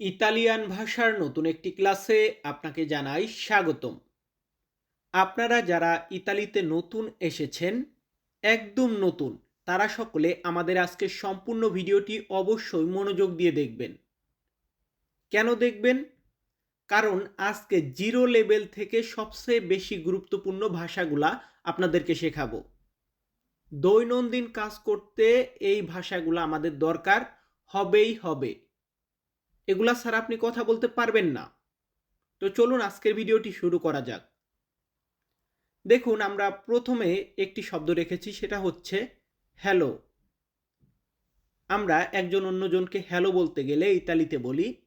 Italian ভাষার নতুন একটি ক্লাসে আপনাকে জানাই স্বাগতম। আপনারা যারা ইতালিতে নতুন এসেছেন, একদম নতুন, তারা সকলে আমাদের আজকের সম্পূর্ণ ভিডিওটি অবশ্যই মনোযোগ দিয়ে দেখবেন। কেন দেখবেন? কারণ আজকে জিরো লেভেল থেকে সবচেয়ে বেশি গুরুত্বপূর্ণ ভাষাগুলা আপনাদেরকে শেখাবো। দৈনন্দিন কাজ করতে এই ভাষাগুলো আমাদের দরকার, হবেই হবে। এগুলা ছাড়া আপনি কথা বলতে পারবেন না। তো চলুন আজকের ভিডিওটি শুরু করা যাক। দেখুন, আমরা প্রথমে একটি শব্দ রেখেছি, সেটা হচ্ছে হ্যালো। আমরা একজন অন্যজনকে হ্যালো বলতে গেলে ইতালিতে বলি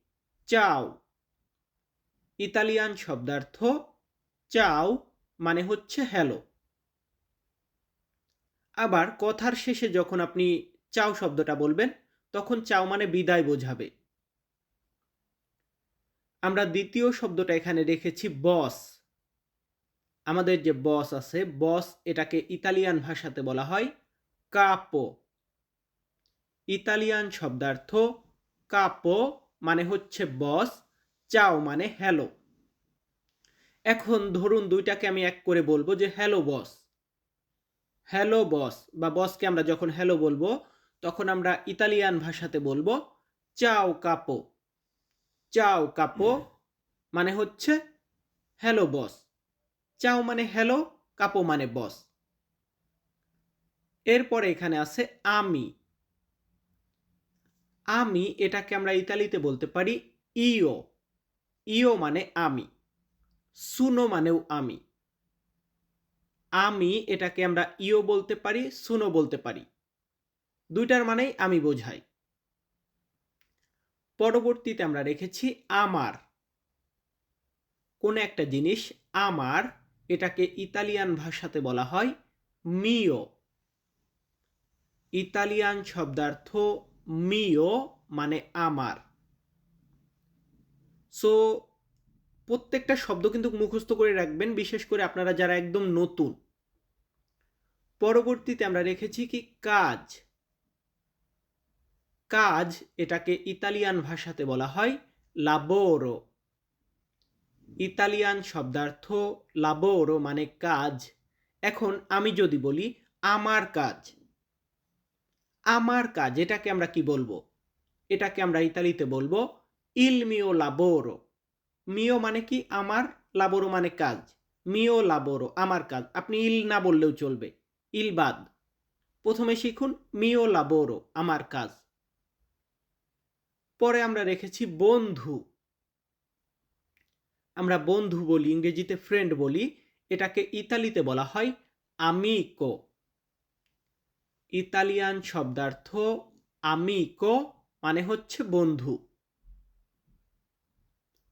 চাও। ইতালিয়ান শব্দার্থ চাও মানে হচ্ছে হ্যালো। আবার কথার শেষে যখন আপনি চাও শব্দটা বলবেন, তখন চাও মানে বিদায় বোঝাবে। আমরা দ্বিতীয় শব্দটা এখানে রেখেছি বস। আমাদের যে বস আছে, বস এটাকে ইতালিয়ান ভাষাতে বলা হয় কাপো ইতালিয়ান শব্দার্থ কাপো মানে হচ্ছে বস, চাও মানে হ্যালো এখন ধরুন দুইটাকে আমি এক করে বলব যে হ্যালো বস। হ্যালো বস বা বসকে আমরা যখন হ্যালো বলব, তখন আমরা ইতালিয়ান ভাষাতে বলব চাও কাপো চাও কাপো মানে হচ্ছে হ্যালো বস চাও মানে হ্যালো কাপো মানে বস এরপরে এখানে আছে আমি। আমি এটাকে আমরা ইতালিতে বলতে পারি ইও ইও মানে আমি। সুনো মানেও আমি। আমি এটাকে আমরা ইও বলতে পারি, সুনো বলতে পারি। দুইটার মানেই আমি বোঝাই পরবর্তীতে আমরা রেখেছি আমার। কোন একটা জিনিস আমার, এটাকে ইতালিয়ান ভাষাতে বলা হয় মিও ইতালিয়ান শব্দার্থ মিও মানে আমার। সো প্রত্যেকটা শব্দ কিন্তু মুখস্থ করে রাখবেন, বিশেষ করে আপনারা যারা একদম নতুন। পরবর্তীতে আমরা রেখেছি কি কাজ। কাজ এটাকে ইতালিয়ান ভাষাতে বলা হয় লাবোরো ইতালিয়ান শব্দার্থ লাবোরো মানে কাজ। এখন আমি যদি বলি আমার কাজ। আমার কাজ, এটাকে আমরা কি বলব? এটাকে আমরা ইতালিতে বলব ইল মিও লাবোরো মিও মানে কি? আমার। লাবোরো মানে কাজ। মিও লাবোরো আমার কাজ। আপনি ইল না বললেও চলবে। ইল বাদ প্রথমে শিখুন মিও লাবোরো আমার কাজ। পরে আমরা রেখেছি বন্ধু। আমরা বন্ধু বলি, ইংরেজিতে ফ্রেন্ড বলি, এটাকে ইতালিতে বলা হয় আমিকো ইতালিয়ান শব্দার্থ আমিকো মানে হচ্ছে বন্ধু।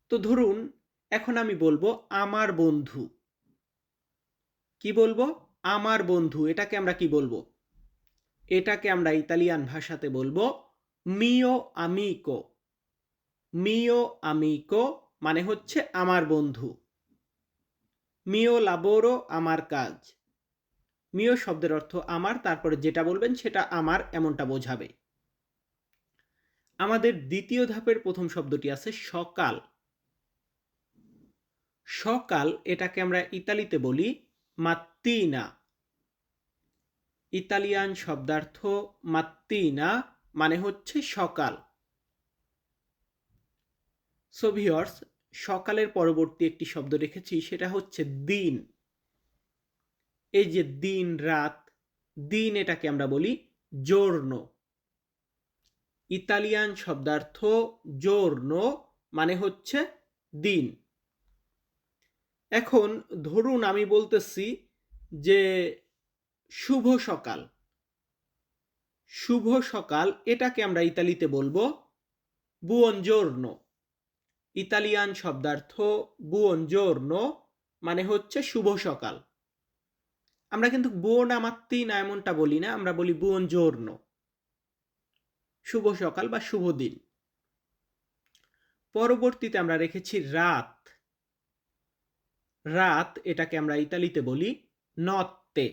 তো ধরুন, এখন আমি বলব আমার বন্ধু। কি বলব? আমার বন্ধু। এটাকে আমরা কি বলব? এটাকে আমরা ইতালিয়ান ভাষাতে বলব মিও আমিকো মিও আমিকো মানে হচ্ছে আমার বন্ধু। মিও লাবোরো আমার কাজ মিও শব্দের অর্থ আমার তারপরে যেটা বলবেন সেটা আমার এমনটা বোঝাবে। আমাদের দ্বিতীয় ধাপের প্রথম শব্দটি আছে সকাল সকাল এটাকে আমরা ইতালিতে বলি মাত্তিনা ইতালিয়ান শব্দার্থ মাত্তিনা মানে হচ্ছে সকাল। সোভিয়র্স সকালের পরবর্তী একটি শব্দ রেখেছি, সেটা হচ্ছে দিন। এই যে দিন, রাত, দিন এটাকে আমরা বলি জোর্ন। ইতালিয়ান শব্দার্থ জোর্ন মানে হচ্ছে দিন। এখন ধরুন আমি বলতেছি যে শুভ সকাল। শুভ সকাল। এটাকে আমরা ইতালিতে বলব বুয়ঞ্জোর্ন ইতালিয়ান শব্দার্থ বুয়ঞ্জোর্ন মানে হচ্ছে শুভ সকাল। আমরা কিন্তু বুয়োনা মাত্রেই না এমনটা বলি না, আমরা বলি বুয়ঞ্জোর্ন শুভ সকাল বা শুভ দিন। পরবর্তীতে আমরা রেখেছি রাত। রাত এটাকে আমরা ইতালিতে বলি নত্তে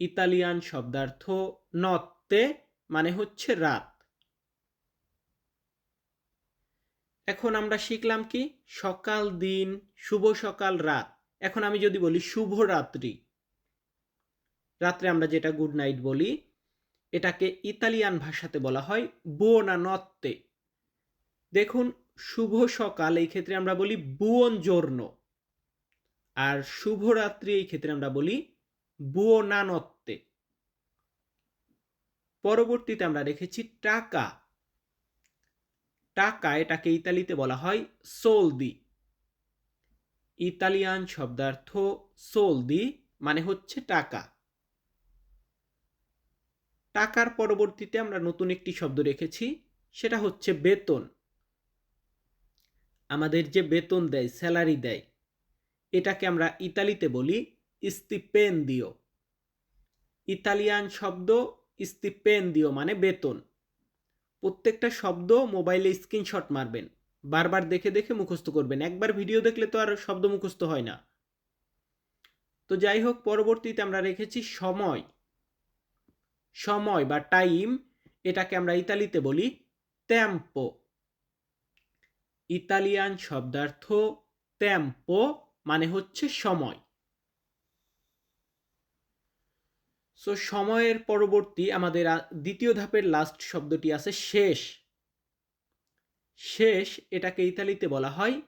ইতালিয়ান শব্দার্থ নত্তে মানে হচ্ছে রাত। এখন আমরা শিখলাম কি? সকাল দিন, শুভ সকাল, রাত। এখন আমি যদি বলি শুভ রাত্রি, রাত্রে আমরা যেটা গুড নাইট বলি, এটাকে ইতালিয়ান ভাষাতে বলা হয় বুয়োনা নত্তে দেখুন, শুভ সকাল এই ক্ষেত্রে আমরা বলি বুয়ন জোর্ন আর শুভরাত্রি এই ক্ষেত্রে আমরা বলি বুয়োনানত্তে পরবর্তীতে আমরা রেখেছি টাকা। টাকা এটাকে ইতালিতে বলা হয় সোলদি ইতালিয়ান শব্দার্থ সোলদি মানে হচ্ছে টাকা। টাকার পরবর্তীতে আমরা নতুন একটি শব্দ রেখেছি, সেটা হচ্ছে বেতন। আমাদের যে বেতন দেয়, স্যালারি দেয়, এটাকে আমরা ইতালিতে বলি ইস্তিপেন্দিও ইতালিয়ান শব্দ ইস্তিপেন্দিও মানে বেতন। প্রত্যেকটা শব্দ মোবাইলে স্ক্রিনশট মারবেন। বারবার দেখে দেখে মুখস্থ করবেন। একবার ভিডিও দেখলে তো আর শব্দ মুখস্থ হয় না। তো যাই হোক, পরবর্তীতে আমরা রেখেছি সময়। সময় বা টাইম, এটাকে আমরা ইতালিতে বলি ট্যাম্পো ইতালিয়ান শব্দার্থ ট্যাম্পো মানে হচ্ছে সময়। সো সময়ের পরবর্তী আমাদের দ্বিতীয় ধাপের লাস্ট শব্দটি আছে শেষ। শেষ এটাকে ইতালিতে বলা হয়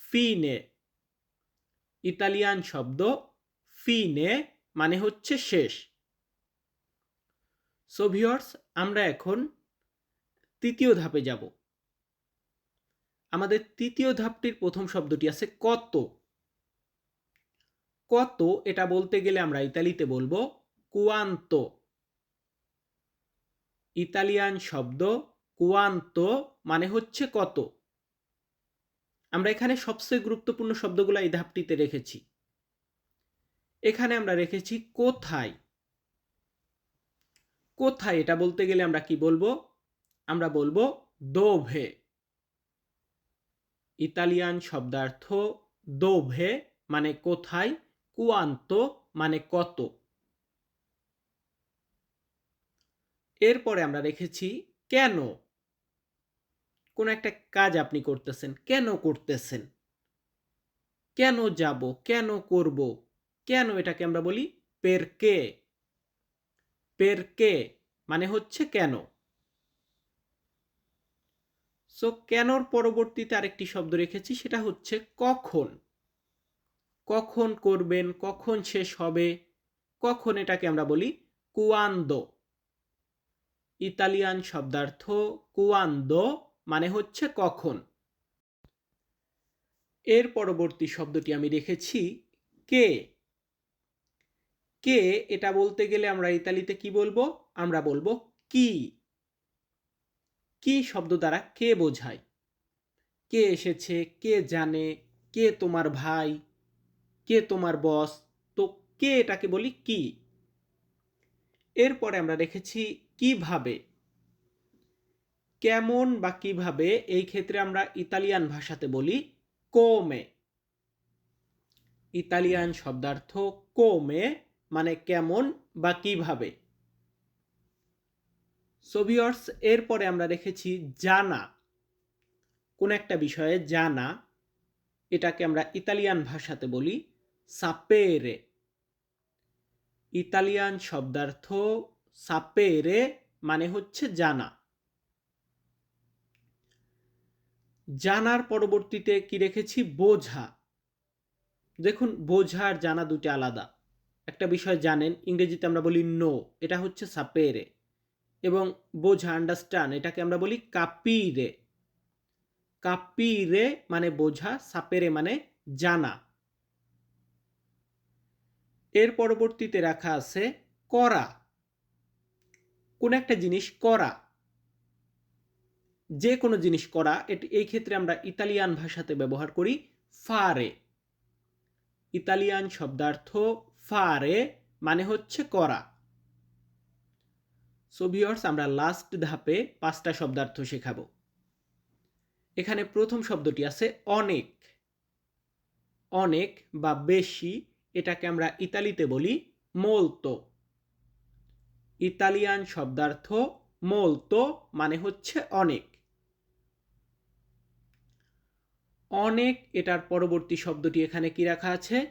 ফিনে ইতালিয়ান শব্দ ফিনে মানে হচ্ছে শেষ। সো ভিওর্স আমরা এখন তৃতীয় ধাপে যাব। আমাদের তৃতীয় ধাপটির প্রথম শব্দটি আছে কত। কত, এটা বলতে গেলে আমরা ইতালিতে বলব কুয়ান্ত ইতালিয়ান শব্দ কুয়ান্ত মানে হচ্ছে কত। আমরা এখানে সবচেয়ে গুরুত্বপূর্ণ শব্দগুলো এই ধাপটিতে রেখেছি। এখানে আমরা রেখেছি কোথায়। কোথায় এটা বলতে গেলে আমরা কি বলব? আমরা বলব দোভে। ইতালিয়ান শব্দার্থ দোভে মানে কোথায়? কুয়ান্ত মানে কত। এরপরে আমরা রেখেছি কেন? কোন একটা কাজ আপনি করতেছেন, কেন করতেছেন? কেন যাব, কেন করব? কেন এটাকে আমরা বলি পেরকে পেরকে মানে হচ্ছে কেন? সো কেনর পরবর্তীতে আরেকটি শব্দ রেখেছি, সেটা হচ্ছে কখন? কখন করবেন, কখন শেষ হবে? কখন এটাকে আমরা বলি কুয়ান্দো। ইতালিয়ান শব্দার্থ কুয়ান্দো মানে হচ্ছে কখন। এর পরবর্তী শব্দটি আমি রেখেছি কে। কে, এটা বলতে গেলে আমরা ইতালিতে কি বলব? আমরা বলব কি। কি শব্দ দ্বারা কে বোঝায়? কে এসেছে, কে জানে, কে তোমার ভাই, কে তোমার বস, তো কে এটাকে বলি কি। এরপরে আমরা রেখেছি কীভাবে? কেমন বা কীভাবে? এই ক্ষেত্রে আমরা ইতালিয়ান ভাষাতে বলি কোমে ইতালিয়ান শব্দার্থ কোমে মানে কেমন বা কীভাবে? সোভিয়র্স এরপরে আমরা রেখেছি জানা। কোন একটা বিষয়ে জানা, এটাকে আমরা ইতালিয়ান ভাষাতে বলি সাপেরে। ইতালিয়ান শব্দার্থ সাপেরে মানে হচ্ছে জানা। জানার পরবর্তীতে কি রেখেছি? বোঝা। দেখুন, বোঝা আর জানা দুটি আলাদা। একটা বিষয় জানেন, ইংরেজিতে আমরা বলি নো, এটা হচ্ছে সাপেরে। এবং বোঝা আন্ডারস্ট্যান্ড এটাকে আমরা বলি কাপিরে। কাপিরে মানে বোঝা, সাপেরে মানে জানা। এর পরবর্তীতে রাখা আছে করা। কোন একটা জিনিস করা, যে কোনো জিনিস করা, এটি, এই ক্ষেত্রে আমরা ইতালিয়ান ভাষাতে ব্যবহার করি ফারে ইতালিয়ান শব্দার্থ ফারে মানে হচ্ছে করা। সোভিয়র্স আমরা লাস্ট ধাপে পাঁচটা শব্দার্থ শেখাবো। এখানে প্রথম শব্দটি আছে অনেক। অনেক বা বেশি, এটাকে আমরা ইতালিতে বলি মোলতো। ইতালিয়ান শব্দার্থ মোলতো মানে হচ্ছে অনেক। অনেক এটার পরবর্তী শব্দটি এখানে কি রাখা আছে?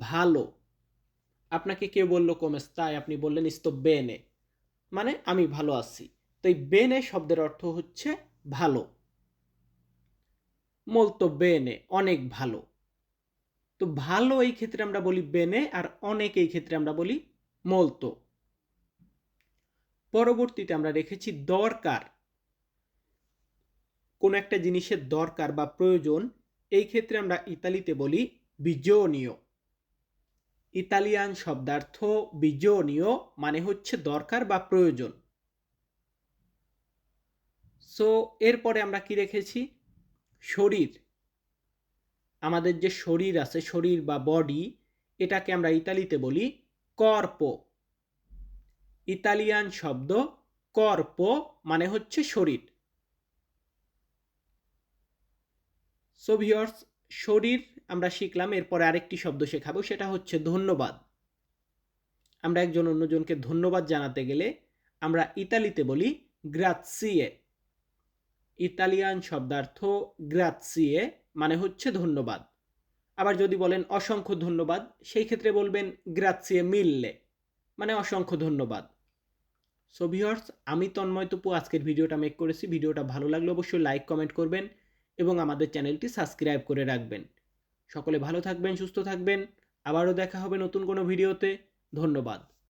ভালো। আপনাকে কেউ বলল কমেস্তায় আপনি বললেন ইস্তো বেনে। মানে আমি ভালো আছি। তো এই বেনে শব্দের অর্থ হচ্ছে ভালো। মলতো বেনে অনেক ভালো। তো ভালো এই ক্ষেত্রে আমরা বলি বেনে আর অনেক এই ক্ষেত্রে আমরা বলি মলতো পরবর্তীতে আমরা রেখেছি দরকার। কোন একটা জিনিসের দরকার বা প্রয়োজন, এই ক্ষেত্রে আমরা ইতালিতে বলি বিজনীয় ইতালিয়ান শব্দার্থ বিজনীয় মানে হচ্ছে দরকার বা প্রয়োজন। সো এরপরে আমরা কি রেখেছি? শরীর। আমাদের যে শরীর আছে, শরীর বা বডি এটাকে আমরা ইতালিতে বলি কর্প। ইতালিয়ান শব্দ কর্প মানে হচ্ছে শরীর। সোভিয়র্স শরীর আমরা শিখলাম, এরপরে আরেকটি শব্দ শেখাবো, সেটা হচ্ছে ধন্যবাদ। আমরা একজন অন্যজনকে ধন্যবাদ জানাতে গেলে আমরা ইতালিতে বলি গ্রাৎসিয়ে ইতালিয়ান শব্দার্থ গ্রাৎসিয়ে মানে হচ্ছে ধন্যবাদ। আবার যদি বলেন অসংখ্য ধন্যবাদ, সেই ক্ষেত্রে বলবেন গ্রাৎসিয়ে মিললে মানে অসংখ্য ধন্যবাদ। সো ভিওর্স আমি তন্ময় তপু আজকের ভিডিওটা মেক করেছি। ভিডিওটা ভালো লাগলে অবশ্যই লাইক কমেন্ট করবেন এবং আমাদের চ্যানেলটি সাবস্ক্রাইব করে রাখবেন। সকলে ভালো থাকবেন, সুস্থ থাকবেন। আবারও দেখা হবে নতুন কোনো ভিডিওতে। ধন্যবাদ।